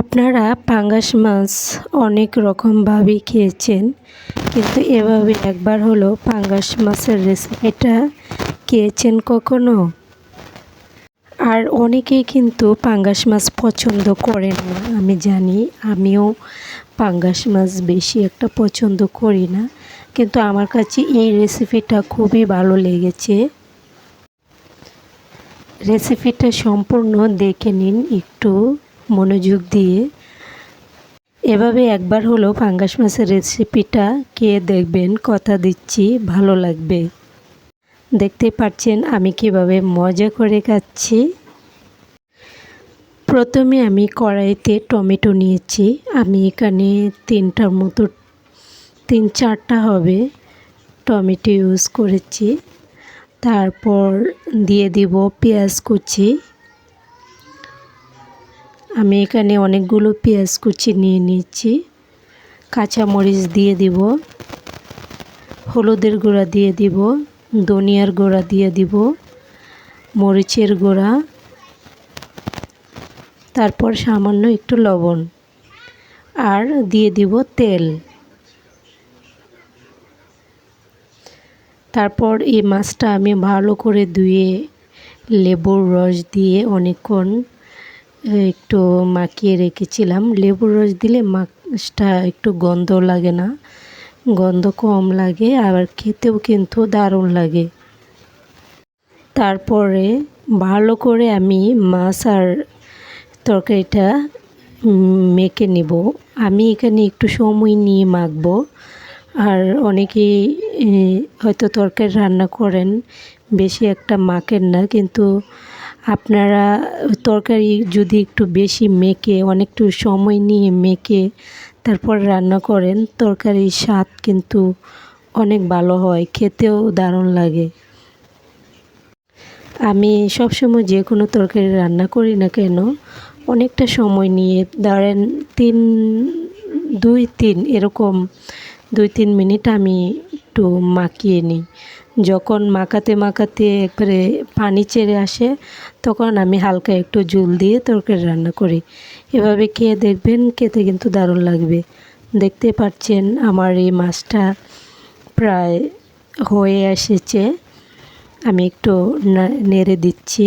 আপনারা পাঙ্গাস মাছ অনেক রকমভাবেই খেয়েছেন, কিন্তু এভাবে একবার হলো পাঙ্গাস মাছের রেসিপিটা খেয়েছেন কখনো? আর অনেকেই কিন্তু পাঙ্গাস মাছ পছন্দ করেন না, আমি জানি। আমিও পাঙ্গাস মাছ বেশি একটা পছন্দ করি না, কিন্তু আমার কাছে এই রেসিপিটা খুবই ভালো লেগেছে। রেসিপিটা সম্পূর্ণ দেখে নিন একটু। মনোযোগ দিয়ে। এভাবে একবার হলো পাঙ্গাস মাছের রেসিপিটা খেয়ে দেখবেন, কথা দিচ্ছি, ভালো লাগবে। দেখতে পাচ্ছেন আমি কীভাবে মজা করে খাচ্ছি। প্রথমে আমি কড়াইতে টমেটো নিয়েছি। আমি এখানে তিনটার মতো, তিন চারটা হবে টমেটো ইউজ করেছি। তারপর দিয়ে দিব পেঁয়াজ কুচি। আমি এখানে অনেকগুলো পেঁয়াজ কুচি নিয়ে নিচ্ছি কাঁচামরিচ দিয়ে দিব। হলুদের গুঁড়া দিয়ে দিব। ধনিয়ার গুঁড়া দিয়ে দিব। মরিচের গুঁড়া। তারপর সামান্য একটু লবণ। আর দিয়ে দিব তেল। তারপর এই মাছটা আমি ভালো করে ধুয়ে লেবুর রস দিয়ে অনেকক্ষণ একটু মাখিয়ে রেখেছিলাম। লেবুর রস দিলে মাছটা একটু গন্ধ লাগে না। গন্ধ কম লাগে, আবার খেতেও কিন্তু দারুণ লাগে। তারপরে ভালো করে আমি মাছ আর তরকারিটা মেখে নেব। আমি এখানে একটু সময় নিয়ে মাখব। আর অনেকেই হয়তো তরকারি রান্না করেন, বেশি একটা মাখেন না, কিন্তু আপনারা তরকারি যদি একটু বেশি মেখে, অনেকটু সময় নিয়ে মেখে তারপর রান্না করেন, তরকারির স্বাদ কিন্তু অনেক ভালো হয়, খেতেও দারুণ লাগে। আমি সবসময় যে কোনো তরকারি রান্না করি না কেন, অনেকটা সময় নিয়ে, ধরেন তিন, দুই, তিন, এরকম দুই, তিন মিনিট আমি একটু মাখিয়ে নিই। যখন মাখাতে মাখাতে একবারে পানি ছেড়ে আসে, তখন আমি হালকা একটু জল দিয়ে তরকারি রান্না করি। এভাবে খেয়ে দেখবেন খেতে কিন্তু দারুণ লাগবে। দেখতে পাচ্ছেন আমার এই মাছটা প্রায় হয়ে এসেছে। আমি একটু নেড়ে দিচ্ছি।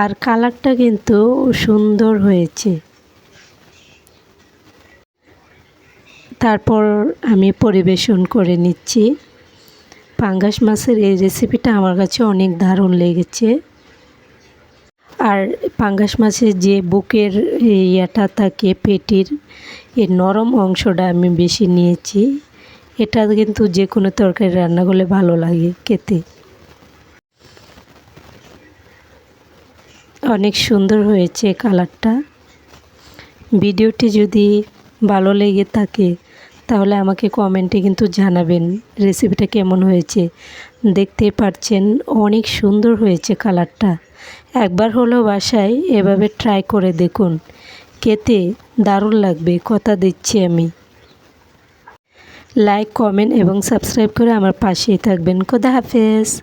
আর কালারটা কিন্তু সুন্দর হয়েছে। তারপর আমি পরিবেশন করে নিচ্ছি। পাঙ্গাস মাছের এই রেসিপিটা আমার কাছে অনেক দারুণ লেগেছে। আর পাঙ্গাস মাছের যে বুকের ইয়েটা থাকে, পেটির এই নরম অংশটা আমি বেশি নিয়েছি। এটা কিন্তু যে কোনো তরকারি রান্না করলে ভালো লাগে খেতে। অনেক সুন্দর হয়েছে কালারটা ভিডিওটি যদি ভালো লেগে থাকে তাহলে আমাকে কমেন্টে কিন্তু জানাবেন রেসিপিটা কেমন হয়েছে। দেখতে পাচ্ছেন অনেক সুন্দর হয়েছে কালারটা একবার হলো বাসায় এভাবে ট্রাই করে দেখুন। খেতে দারুণ লাগবে, কথা দিচ্ছি আমি। লাইক কমেন্ট এবং সাবস্ক্রাইব করে আমার পাশেই থাকবেন। খোদা হাফেজ।